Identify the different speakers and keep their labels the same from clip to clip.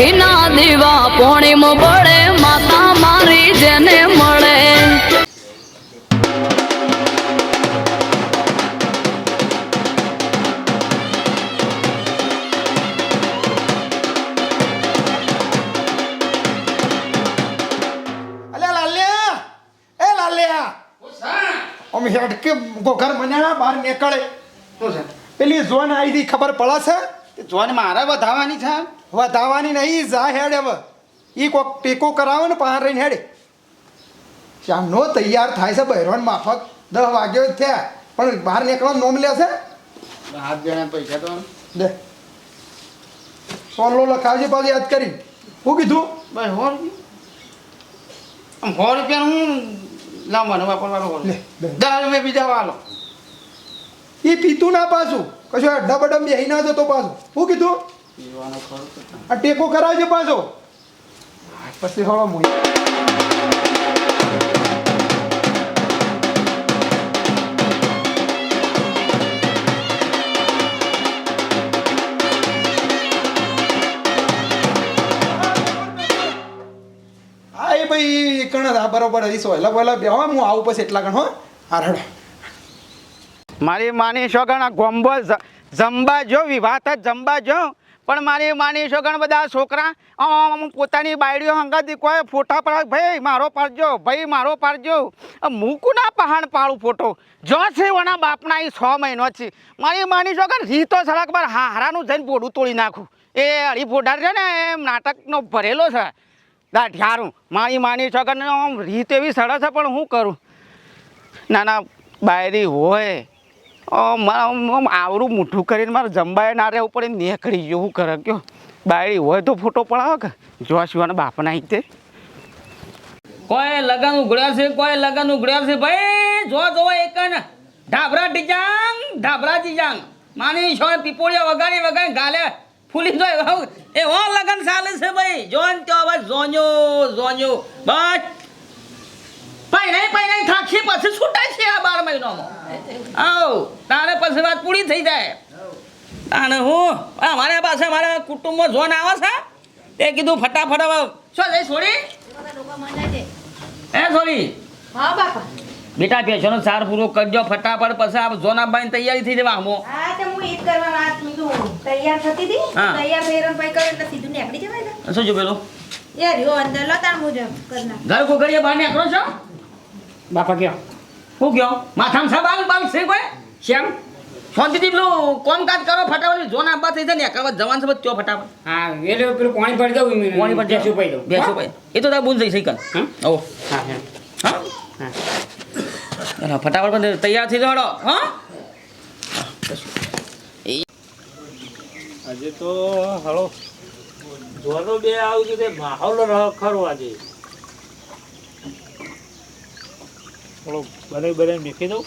Speaker 1: ઘીના દીવા પોણીમ બળે, માતા મારી જેને મળે.
Speaker 2: અમે હેડકે ઘર મન્યા બહાર નીકળે. પેલી જોન આવી હતી, ખબર પડે છે?
Speaker 3: જોન મારે વધાવવાની છે.
Speaker 2: વધાવાની નહીં જા હેડ હવે. એ કોક ટેકો કરાવે ને પહાડ રહીને હેડે. શ્યામનો તૈયાર થાય છે બહેરવાન માફક. દસ વાગ્યો જ થયા. પણ બહાર નીકળવા નોમ લે છે?
Speaker 3: હાથ જણા પૈસા તો.
Speaker 2: દે. સોનલો લખાવજે પાછું યાદ કરી હું કીધું?
Speaker 3: ભાઈ સો રૂપિયા. સો રૂપિયાનું હું લાવ મને વાપરવાનો. દસ રૂપિયા બીજા વાલો.
Speaker 2: એ પીતું ના પાછું. કશું અડ્ડા બડમ બેહી ના જતો પાછું. હું કીધું?
Speaker 3: પીવાનો
Speaker 2: આ ટેકો કરાવજો પાછો. પછી હળો મુઈ હા એ ભાઈ કણ આ બરોબર હરી સોયલા બોયલા બેહો હું આવું પછી એટલા કણ હો. રડો.
Speaker 3: મારી માની છોકરા આ ગોંબો જંબા જો વિવાહ જંબા જો પણ મારી માની છોકરા બધા છોકરા? પોતાની બાયડીઓ હંગાતી કોઈ ફોટા પડાવ ભાઈ, મારો પાડજો, ભાઈ, મારો પાડજો. મૂકું ના પહાણ પાડું ફોટો? જો છે વના બાપના એ છ મહિનો છે. મારી માની છોકરા રીતો સડક પર હારાનું જઈને પોડું તોડી નાખું. એ અઢી ફોટા છે ને, એમ નાટકનો ભરેલો છે. દાઢિયારું મારી માની છો આમ રીત એવી સડે છે, પણ હું કરું? ના ના બાયરી હોય મારા આવડું મૂઠું કરીને મારે જમવાય ના રહેવું પડે નીકળી ગયો શું કરે કયો બાયડી હોય તો ફોટો પડાવો કે? જોવા સિવાના બાપના હિતે.
Speaker 4: કોઈ લગન ઉઘડ્યા છે, કોઈ લગન ઉઘડ્યા છે ભાઈ? જો જોવા એક ઢાબરા ડીજાંગ ઢાબરા ડીજાંગ. માની છો, પીપોળિયા વગાડી વગાડી ગાલે ફૂલી જાય. એવો લગન ચાલે છે ભાઈ? જોન તો હવે જોન્યો જોન્યો બસ. પૈણાઈ થાકી પછી છૂટાય છે આ બાર મહિનામાં. આવ તારે પછી વાત પૂરી થઈ જાય. અને હું અમારા પાસે મારા કુટુંબમાં જોન આવે છે? તે કીધું ફટાફટ હવે. શું છોડી? એ સોરી
Speaker 5: હા બાપા.
Speaker 4: બેટા પેશનો સાર પૂરો કરજો ફટાફટ પછી આ જોનાબાઈ તૈયારી થઈ જવા આમો
Speaker 5: હા તો હું એ કરવા વાત કીધું. તૈયાર થતી હતી?
Speaker 4: હા.
Speaker 5: તૈયાર થઈ રન કરે એટલે સીધું નીકળી જવાય ને.
Speaker 4: શું જો પેલું?
Speaker 5: એ રહ્યો અંદર લતાણ મુજબ કરના.
Speaker 4: ઘર બહાર નીકળો છો?
Speaker 3: બાપા કયો?
Speaker 4: હું ગયો માથામાં સાબાલ બાલ છે કોઈ? શ્યામ? શાંતિથી પેલું કોમકાજ કરો ફટાફટ. જોન આબા થઈ જાય ને કરવા જવાન છે બધું ત્યો ફટાફટ.
Speaker 6: હા એટલે પેલું પાણી પડી દઉં.
Speaker 4: પાણી પર
Speaker 6: બેસું પડી દઉં.
Speaker 4: બેસો ભાઈ એ તો તાર બુલ જઈ શીખન
Speaker 6: હમ?
Speaker 4: ઓ
Speaker 6: હા હા.
Speaker 4: હા?
Speaker 6: હા.
Speaker 4: ફટાફટ પણ તૈયાર થઈ જાઓ. હા?
Speaker 7: આજે તો હળો. જોરો બે આવું છે તે માહોલ રહ ખરો આજે. હળો બને બને મૂકી દઉં.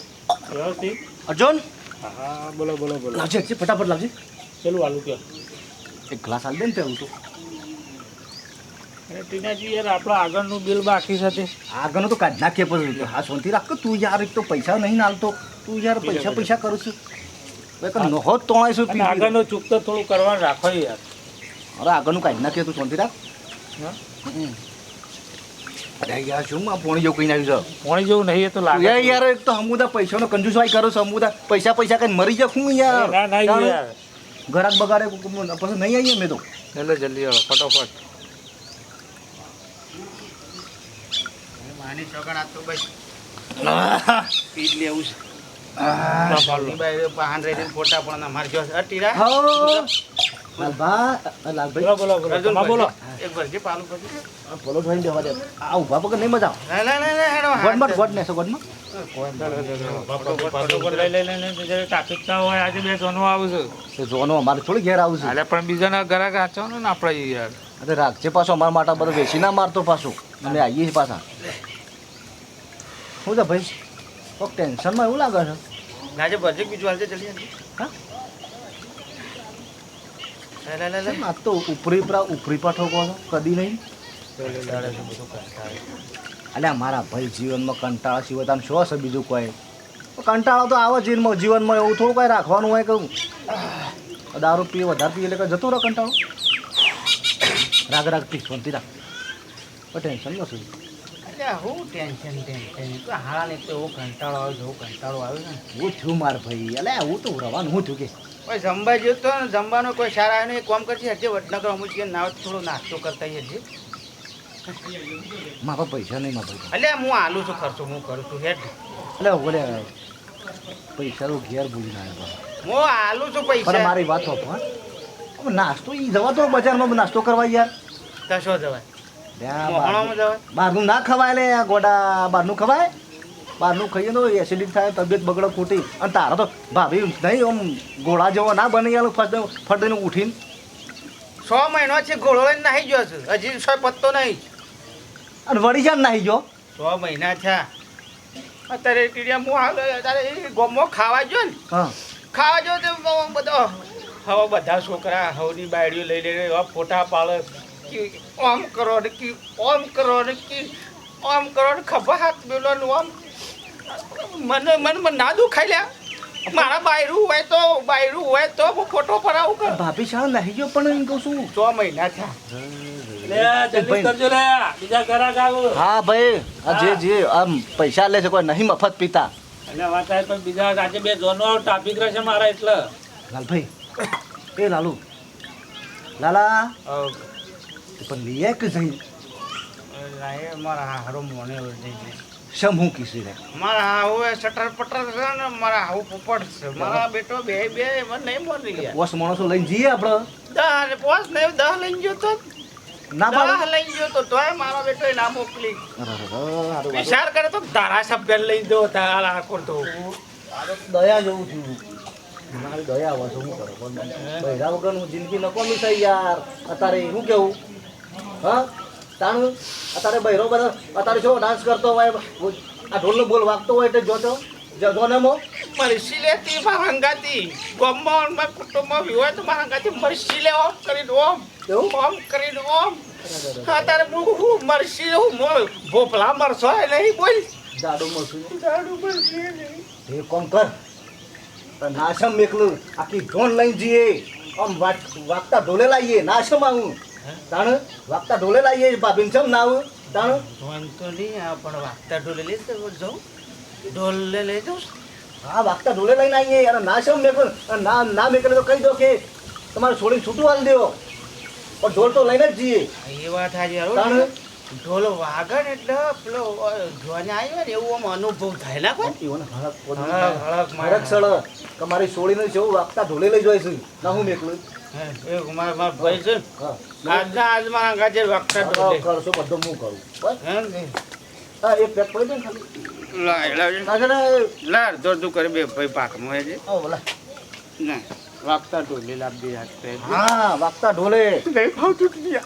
Speaker 7: વ્યવસ્થિત.
Speaker 8: અર્જુન?
Speaker 7: હા હા બોલો બોલો બોલો.
Speaker 8: લાવજે અક્ષય, ફટાફટ લાવજે.
Speaker 7: પેલું આલુ કે
Speaker 8: એક ગ્લાસ આલ દે ને પેલું તો.
Speaker 7: અરે ટીનાજી યાર આપણો આગળનું બિલ બાકી છે
Speaker 8: આગળનું તો કાઢ નાખીએ પછી. હા સોનથી રાખ. તું યાર એક તો પૈસા નહીં નાલતો તું યાર પૈસા પૈસા કરું છું. નહો તોણાય છું
Speaker 7: આગળનો ચૂકતો થોડું કરવાનું રાખો યાર.
Speaker 8: અરે આગળનું કાઢી નાખીએ તું શાંતિ રાખ.
Speaker 7: હા?
Speaker 8: યાર શું આ પોણી જેવું કઈ નાખ્યું છે?
Speaker 7: પોણી જેવું નહીં તો લાગે
Speaker 8: યાર યાર એક તો હમુદા પૈસાનો કંજુસાઈ કરો છો હમુદા પૈસા પૈસા કઈ મરી જાય હું યાર?
Speaker 7: ના ના યાર.
Speaker 8: ઘરાક બગાડે પછી નહીં આવીએ મેં તો.
Speaker 7: એટલે જલ્દી આવો ફટાફટ.
Speaker 3: માની તો લેવું છે. ફોટા પણ અમારે અટીરા
Speaker 8: લાલભાઈ
Speaker 7: બોલો બોલો બોલો
Speaker 3: એક ભરજી પાલું પછી
Speaker 8: બોલો જોઈને દેવા દે આ ઊભા પકડ નહીં મજા
Speaker 3: ના ના ના
Speaker 8: ગોડમાં ગોડ ગોડમાં
Speaker 7: આપણે
Speaker 8: રાખજે પાછો અમારા માટે બધું વેચી ના મારતો પાછો અમે આવીએ પાછા શું છે ભાઈ કોક ટેન્શનમાં એવું લાગે છે
Speaker 3: બીજું હાલજે જલ્દી
Speaker 8: હા? આ તો ઉપરી પરા ઉપરી પાઠો કદી નહીં? અલ્યા મારા ભાઈ જીવનમાં કંટાળા સિવાય તમે શું હશે બીજું કોઈ? કંટાળો તો આવે જીવનમાં જીવનમાં એવું થોડું કઈ રાખવાનું હોય કહું. દારૂ પીએ વધારે પીએ એટલે જતો રહે કંટાળો? રાગ રાખતી શાંતિ રાખ. ટેન્શન
Speaker 3: અલ્યા હું ટેન્શન ટેન્શન? તો હારાને તો કંટાળો આવે કંટાળો આવ્યો ને.
Speaker 8: હું થયું માર ભાઈ અલે હું તો રવાનું હું થયું કે?
Speaker 3: કોઈ જમવા જેવું તો જમવાનો કોઈ સારા આવે નહીં. કોમ કરશે હજી વડનગર અમુક કે નાવ થોડો નાસ્તો કરતા હજી
Speaker 8: મારા પૈસા નહીં મારા ભાઈ
Speaker 3: અલ્યા હું આલું છું ખર્ચો હું કરું છું હેઠ
Speaker 8: એટલે ઓલે પૈસા તો ઘેર ભૂલી ના
Speaker 3: હું આલું છું પૈસા.
Speaker 8: મારી વાત હોપ હા. નાસ્તો ઈ જવા તો બજારમાં નાસ્તો કરવા યાર.
Speaker 3: કશો જવાય?
Speaker 8: બહારનું ના ખવાય લે આ ગોડા બહારનું ખવાય? બહારનું ખાઈએ તો એસિડિક થાય તબિયત બગડે ખોટી. અને તારા તો ભાભી નહીં આમ ઘોડા જેવો ના બની ગયા ફરદ ફટીને ઉઠીને.
Speaker 3: સો મહિનો છે ઘોડો નાહી ગયો છે. હજી સો પત્તો નહીં.
Speaker 8: અને વળી જાય નાહી જો
Speaker 3: સો મહિના થયા. અત્યારે ટીડિયા હું હાલ અત્યારે એ ગોમો ખાવા ગયો ને. ખાવા જો તો બધો હવે બધા છોકરા હવની બાયડીઓ લઈ લઈને એવા ફોટા પાડે કે ઓમ કરો ને કે ઓમ કરો ને કે ઓમ કરો ને ખભા હાથ મેલો ને ઓમ મને મને મને ના દુખાઈ લ્યા. મારા બાયરું હોય તો બાયરું હોય તો હું ફોટો પડાવું કર
Speaker 8: ભાભી શા નાહી ગયો પણ એમ કહું છું.
Speaker 3: છ મહિના થયા.
Speaker 7: આવો
Speaker 8: હા ભાઈ. આ જે જે આમ પૈસા લે છે કોઈ નહીં મફત પીતા.
Speaker 7: અને વાત થાય પણ બીજા આજે બે જોનો ટ્રાફિક રહેશે મારા એટલે.
Speaker 8: લાલભાઈ એ લાલુ. લાલા. પણ લઈએ કે જઈ?
Speaker 3: લાય મારા હારો મોને વળી જાય
Speaker 8: શમ હું કીસી રે?
Speaker 3: મારા હાવ સટર પટર છે ને મારા હાવ પોપટ છે. મારા બેટો બે બે મને નહીં મોની લ્યા
Speaker 8: પોસ માણસો લઈને જઈએ આપણે
Speaker 3: દહ અરે પોસ ને દહ લઈને ગયો તો?
Speaker 8: ના પાડો.
Speaker 3: લઈને ગયો તો તોય મારા બેટો ના મોકલી. વિચાર કરે તો ધારાસભ્ય લઈ દો તારા કરતો
Speaker 8: દયા જેવું થયું મારી દયા આવે છે શું કરો? બૈરા વગરનું જિંદગી નકો મિસાઈ યાર. અત્યારે હું કેવું? હા? તાણું? અત્યારે બૈરો બધો અત્યારે જો ડાન્સ કરતો હોય આ ઢોલનો બોલ વાગતો હોય એટલે જોતો. જોને મો.
Speaker 3: મરસી લેતી મારા હંગાતી માં મારા કુટુંબમાં વિવાહ તો મારા હંગાતી મરસી લે ઓમ કરીને ઓમ.
Speaker 8: એવું?
Speaker 3: ઓમ કરીને ઓમ. અત્યારે હું હું મરસી હું ભોપલા મરસો નહીં બોલ.
Speaker 8: જાડું મરસું
Speaker 3: દારૂ મરસી
Speaker 8: એ કોમ કર? નાશમ મેકલું આખી ઢોલ લઈ જઈએ આમ વાગ- વાગતા ઢોલે લાવીએ નાશમ આવું. તાણ? વાગતા ઢોલે લાવીએ ભાભીને ચમ ના આવું તાણ?
Speaker 3: વાંધો તો નહીં આ પણ વાગતા ઢોલે લઈ જાઉં ઢોલે લઈ જાઉં
Speaker 8: હા વાગતા ઢોલે લઈને આવીએ. યાર છે મેં પણ ના ના મેં તો કહી દો કે તમારે છોડીને છૂટું હાલ દેવો પણ ઢોલ તો લઈને જ જઈએ.
Speaker 3: એ વાત હારું
Speaker 8: તાણ?
Speaker 3: ઢોલ વાગણ એટલે પેલો જોઈને આવ્યો ને એવું આમ અનુભવ થાય ના કોઈ?
Speaker 8: એઓને હળક હળક. સળ તમારી છોડીને જેવું વાગતા ઢોલે લઈ જાય છે. ના હું મેકલું?
Speaker 3: હે, એ મારા મારા ભાઈ છે આજના આજ મારા ગાજે વાગતા
Speaker 8: કરશો બધું હું કરું.
Speaker 3: હે
Speaker 8: એક પેક પડી જાય ને ખાલી.
Speaker 3: લાય, લા, દોડ દું કરી બે ભાઈ પાક હે છે.
Speaker 8: બોલા
Speaker 3: ના વાગતા ઢોલે લાવી હાથ
Speaker 8: હા વાગતા ઢોલે.
Speaker 3: નહીં ભાવતું જ નહીં.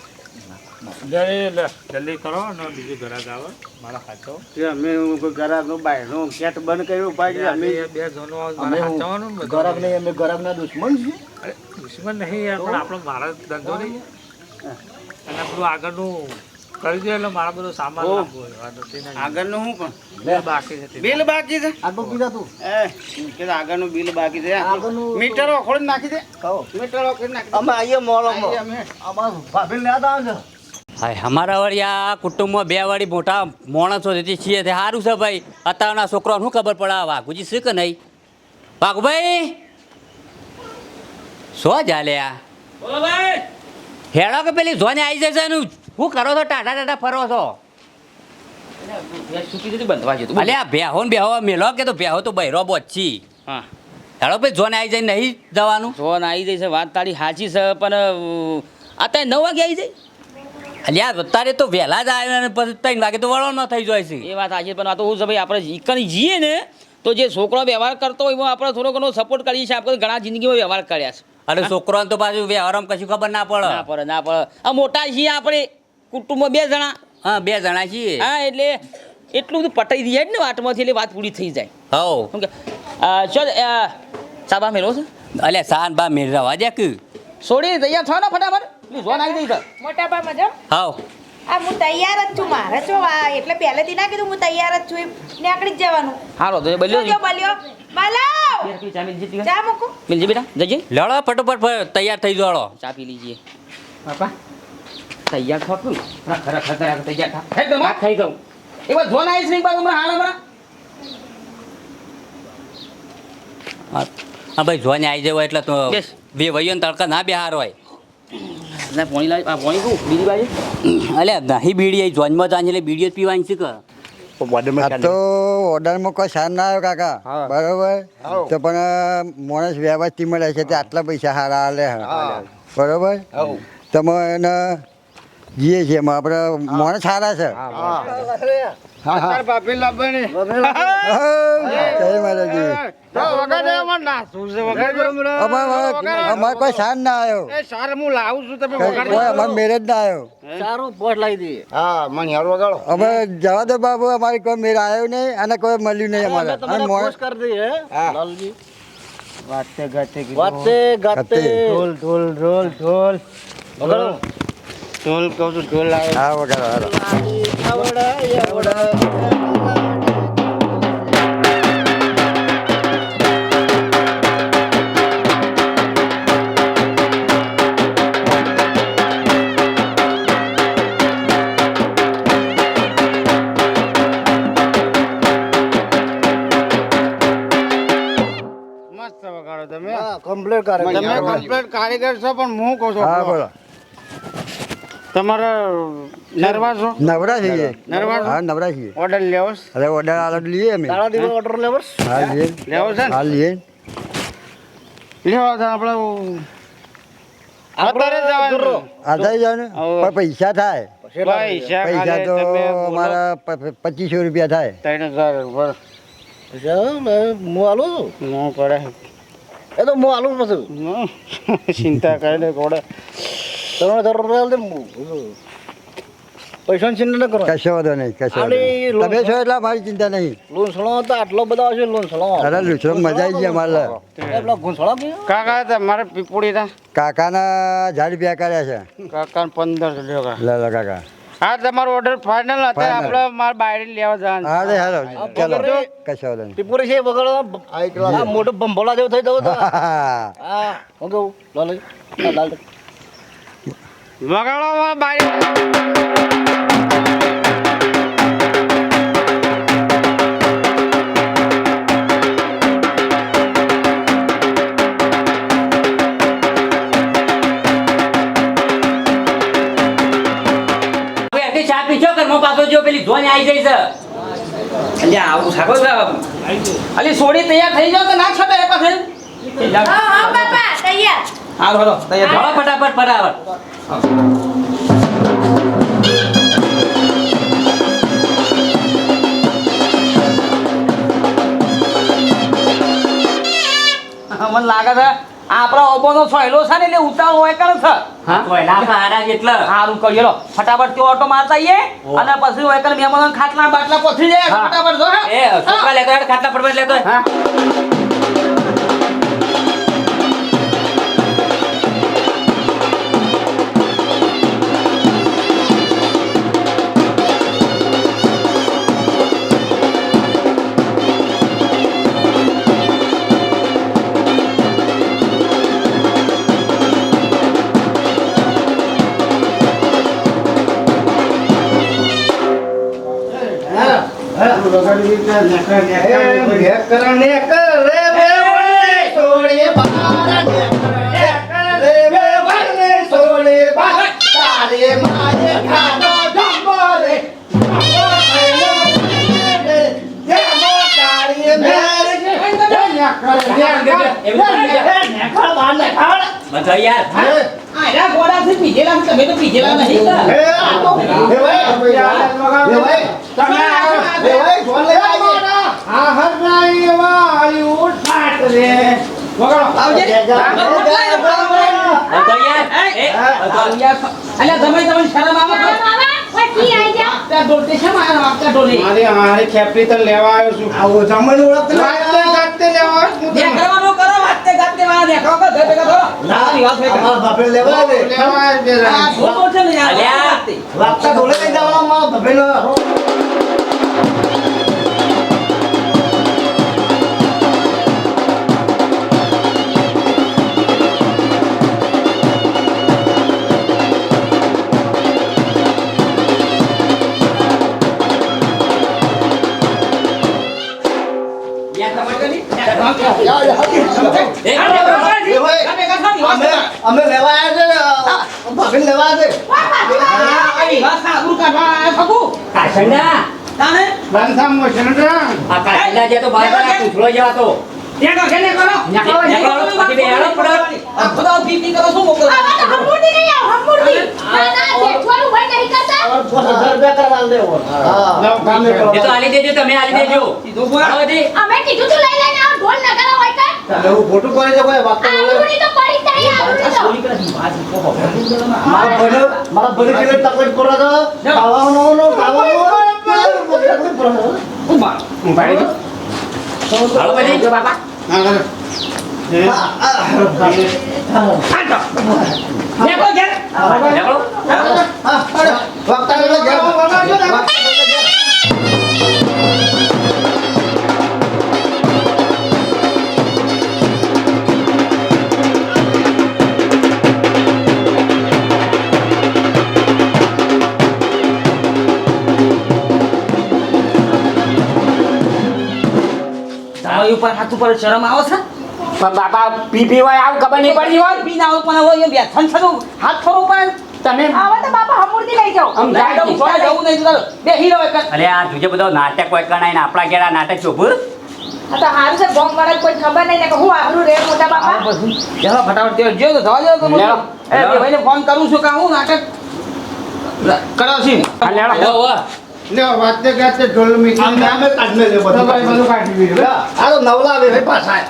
Speaker 7: જલ્દી કરો ને બીજું ઘરાક આવે મારા ખાચો
Speaker 3: અમે ઘરાકનું બાયનું ગેટ બંધ કર્યું પાછી અમે
Speaker 7: બે ને
Speaker 8: ગરાક નહીં અમે ગરાકના દુશ્મન છીએ.
Speaker 7: દુશ્મન નહીં યાર પણ આપણો મારા ધંધો નહીં. અને પેલું આગળનું કરી દે એટલે મારા બધો સામાન.
Speaker 3: આગળનું શું પણ?
Speaker 7: બિલ બાકી છે
Speaker 3: બિલ બાકી છે?
Speaker 8: આગળ પીધા તું.
Speaker 3: કે આગળનું બિલ બાકી છે.
Speaker 8: આગળનું-
Speaker 3: મીટર ઓખોડી નાખી દે
Speaker 8: કહો.
Speaker 3: મીટર ઓખોડી નાખી
Speaker 8: અમે આવીએ મોળો
Speaker 3: અમે.
Speaker 8: અમાર ભાભી યાદ આવે છે?
Speaker 9: હાય અમારા વળી આ કુટુંબમાં બે વાળી મોટા માણસો જે છીએ તે સારું છે ભાઈ. અત્યારના છોકરાને શું ખબર પડે વાઘુજી છે કે નહીં? વાઘુભાઈ! શું આ
Speaker 7: બોલો ભાઈ.
Speaker 9: હેડો કે પેલી જોને આવી જશે એનું? શું કરો છો? ટાટા ટાટા ફરો છો?
Speaker 4: બંધવા જતું
Speaker 9: અલે આ બેહો ને બેહો મેલો કે તો બેહો તો બહેરો બોચી.
Speaker 4: હા.
Speaker 9: હેડો ભાઈ જોને આવી જાય નહીં જવાનું?
Speaker 4: જોન આવી જાય છે વાત તારી સાચી છે પણ અત્યારે નવ વાગે આવી જાય
Speaker 9: અલ્યા અત્યારે તો વહેલા જ આવ્યો અને પછી ત્રણ વાગે તો વળવામાં થઈ જાય છે.
Speaker 4: એ વાત સાચી પણ આ તો હું ભાઈ આપણે ઈકણી જઈએ ને તો જે છોકરો વ્યવહાર કરતો હોય એમાં આપણે થોડો ઘણો સપોર્ટ કરીએ છીએ આપણે ઘણા જિંદગીમાં વ્યવહાર કર્યા છે.
Speaker 9: અને છોકરોને તો પાછું વ્યવહારમાં કશું ખબર ના પડે.
Speaker 4: ના પડે ના પડે. આ મોટા છીએ આપણે કુટુંબમાં બે જણા.
Speaker 9: હા બે જણા છીએ.
Speaker 4: હા એટલે એટલું બધું પટાઈ દઈએ ને વાતમાંથી એટલે વાત પૂરી થઈ જાય.
Speaker 9: હો
Speaker 4: શું કે આ, ચલ સાબા મેળવો છે?
Speaker 9: અલ્યા સાન બા મેળ રવા દે કે
Speaker 4: છોડી તૈયાર થયો ને ફટાફટ. પેલી જોન આવી જઈ
Speaker 5: મોટા બા મજા
Speaker 9: હાવ.
Speaker 5: આ હું તૈયાર જ છું મારે છો આ એટલે પહેલેથી ના કીધું હું તૈયાર જ છું એમ. આકડી જ જવાનું.
Speaker 4: હાલો તો બલ્યો
Speaker 5: બલ્યો?
Speaker 4: ચા મિલ બેટા જજે.
Speaker 9: લડો ફટોફટ તૈયાર થઈ જાડો
Speaker 4: ચા પી લીજીએ.
Speaker 3: બાપા.
Speaker 4: તૈયાર થતું રખ રખ રખ તૈયાર થા. હે થઈ ગયું. એક વાર જોન આવીશ નહીં બાદ હમણાં હાલ હમણાં
Speaker 6: હા ભાઈ જોઈને આવી જવો એટલે તો. બે ભાઈઓ તડકા ના બિહાર હોય.
Speaker 4: ના પોણી લાવી પોણી કહું બીજી બાજુ?
Speaker 6: અલે નહીં બીડી આવી જોનમાં જાણી એટલે બીડીઓ જ પીવાની છે કે?
Speaker 10: આ તો ઓર્ડરમાં કોઈ સાર ના આવ્યો કાકા. બરોબર? તો પણ માણસ વ્યવસ્થિત મળે છે તે આટલા પૈસા સારા હાલે હે. બરોબર? તમે એને જઈએ છીએ એમાં આપણે માણસ સારા છે.
Speaker 3: તાર બાપી લાવવાની.
Speaker 10: જય માતાજી. અમારે કોઈ સાર ના આવ્યો.
Speaker 3: એ સાર હું લાવું છું તમે
Speaker 10: કોઈ
Speaker 3: વગર
Speaker 10: કોઈ અમારે મેરેજ ના આવ્યો.
Speaker 8: સારું પોટ લાવી દઈએ.
Speaker 3: હા મને યાર વગાડો.
Speaker 10: અમે જવા દો બાબુ અમારી કોઈ મેળ આવ્યો નહીં અને કોઈ મળ્યું નહીં અમારે. અને
Speaker 8: તમને કરી દઈએ લાલજી.
Speaker 2: વાતે ગાતે
Speaker 8: વાતે ગાતે.
Speaker 10: ગાતે.
Speaker 2: ઢોલ ઢોલ ઢોલ ઢોલ.
Speaker 8: વગાડો.
Speaker 2: ઢોલ કહું છું ઢોલ લાવે
Speaker 10: હા વગાડો.
Speaker 8: આવડા, આવડા. Complete
Speaker 3: તમે કમ્પ્લીટ કારીગર છો પણ હું કહું છું
Speaker 10: હા બોલો.
Speaker 3: તમારે નરવા છો?
Speaker 10: નવરા છીએ.
Speaker 3: નરવા.
Speaker 10: હા નવરા છીએ.
Speaker 3: ઓર્ડર લેવો
Speaker 10: અરે ઓર્ડર આલો લઈએ અમે.
Speaker 8: તારા દિવસ order લેવો
Speaker 10: હા લઈએ
Speaker 3: લેવો છે
Speaker 10: હા લઈએ
Speaker 3: લેવો છે આપણે અત્યારે જવાનું.
Speaker 8: ગુરુ.
Speaker 10: આ થઈ જાય ને
Speaker 3: હવે.
Speaker 10: પણ પૈસા થાય.
Speaker 3: પૈસા
Speaker 10: પૈસા તો મારા પચીસો રૂપિયા થાય.
Speaker 3: ત્રણ હજાર
Speaker 8: હું આલું.
Speaker 3: પડે.
Speaker 8: એ તો હું આલું પછી.
Speaker 3: ચિંતા કરે ને કોડે
Speaker 8: તમે જરૂર પૈસાની ચિંતા ન કરો
Speaker 10: કશો વાંધો નહીં કશો. તમે છો એટલે મારી ચિંતા નહીં.
Speaker 8: લૂંસણો તો આટલો બધો આવશે લૂંસણો
Speaker 10: અરે લૂંસણો મજા આવી ગઈ અમારે
Speaker 8: એ પેલા ઘૂંસણો
Speaker 3: કાકા મારે પીપુડી ના
Speaker 10: કાકાના ઝાડ રૂપિયા કર્યા છે.
Speaker 3: કાકા. પંદર
Speaker 10: લે કાકા.
Speaker 3: હા તમારો ઓર્ડર ફાઇનલ અત્યારે આપણે માર બાયડી લેવા જવાનું
Speaker 10: હા દે હાલો. ચાલો. કશો વાંધો નહીં.
Speaker 8: ટીપુરી છે વગર આ મોટો બંભોલા જેવો થઈ જવો તો.
Speaker 10: હા.
Speaker 8: હા કહું લાલ આ લાલ.
Speaker 3: વગાડો મારા
Speaker 6: પેલી જોઈને આવી જઈ છે.
Speaker 4: અલ્યા આવું સાકો અલી સોડી તૈયાર થઈ જાવ તો ના છટે એ પાસે
Speaker 5: હા
Speaker 4: હાલો હાલો તૈયાર
Speaker 6: જાઓ ફટાફટ ફટાફટ.
Speaker 4: મને લાગે છે આપણા ઓબોનો સોયલો છે ને એટલે ઉતાવળ હોય કરે છે.
Speaker 6: હા? હારા એટલે
Speaker 4: સારું કરીએ લો ફટાફટ તે ઓટો મારતા આવીએ અને પછી હોય કરે મહેમાનો ખાટલા બાટલા પથરી જાય. ફટાફટ જો
Speaker 6: એ છોકરા લેતો ખાટલા પડવા લેતો.
Speaker 4: હા. તમે
Speaker 3: લેવા આવ્યો છું. આવો જમણ ઓળખ લેવા
Speaker 8: હા કામે કરો.
Speaker 9: એ તો આલી દેજો તમે આલી દેજો.
Speaker 5: અમે કીધું તું લઈ લઈને આવ ઢોલ નગારા હોય કર
Speaker 8: તમે એવું ખોટું કરે છે કોઈ વાત તો બોલે.
Speaker 5: તો પડી જ નહીં આવડું તો.
Speaker 8: મારા ભાઈને મારા ભાઈને કેવી તકલીફ કરો છો? ખાવાનું નો ખાવાનું.
Speaker 4: ઊભા.
Speaker 9: હાલો બધી. બાપા.
Speaker 4: નેકળો ઘેર.
Speaker 9: નેકળો.
Speaker 8: વાગતા એટલે ઘેર. વાગતા એટલે ઘેર.
Speaker 4: ઉપર હાથ ઉપર શરમ આવો છે?
Speaker 9: પણ બાપા પી પી હોય આવું ખબર નહીં પડી હોય?
Speaker 4: પી ના પણ હોય વ્યથન બેઠા હાથ થોડું પણ
Speaker 9: તમે
Speaker 5: આવો તો બાપા હમુરતી લઈ જાઓ.
Speaker 9: આમ જાય
Speaker 4: જવું થોડા જવું નહીં તો બેહી રહો એક
Speaker 9: અરે આ જોજે બધો નાટક કોઈ કણાય ને આપણા ઘેર નાટક
Speaker 5: આ તો હારું છે ગોમ વાળા કોઈ ખબર નહીં ને કે હું આબરૂ રે મોટા બાપા.
Speaker 4: આ ફટાફટ તે જો તો થવા દો તો એ ભાઈને ફોન કરું છું કે હું નાટક કરો
Speaker 9: હા, લેવડો.
Speaker 3: લ્યો વાતે ગાતે ઢોલ મીકી
Speaker 8: આમ નામે કાઢને લે બધું.
Speaker 3: ભાઈ બધું કાઢી દીધું
Speaker 8: આ તો નવલા આવે ભાઈ પાછા.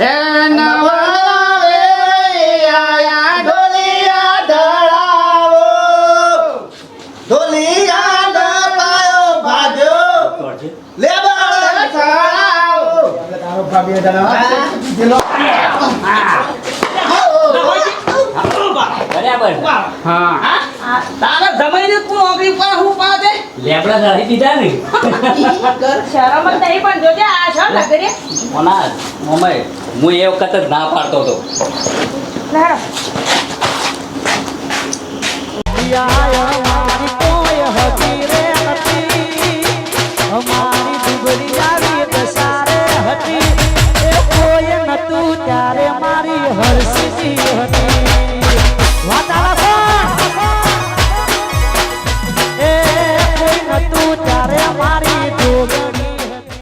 Speaker 3: એ આયા
Speaker 8: ઢોલિયા ઢળાવો ઢોલિયા ઢળાયો ભાજો. લે બાળ
Speaker 3: તારો ભાભી.
Speaker 9: બરાબર.
Speaker 3: હા.
Speaker 4: તારા જમાઈને કોણ નોકરી પર હું પાડે
Speaker 9: લેબડા રહી દીધા ને.
Speaker 5: શરમ જ નહીં પણ જોજે આ છો લગરે
Speaker 9: ઓના મમ્મી હું એ વખત જ ના પાડતો હતો.
Speaker 5: ના
Speaker 11: યા યા મારી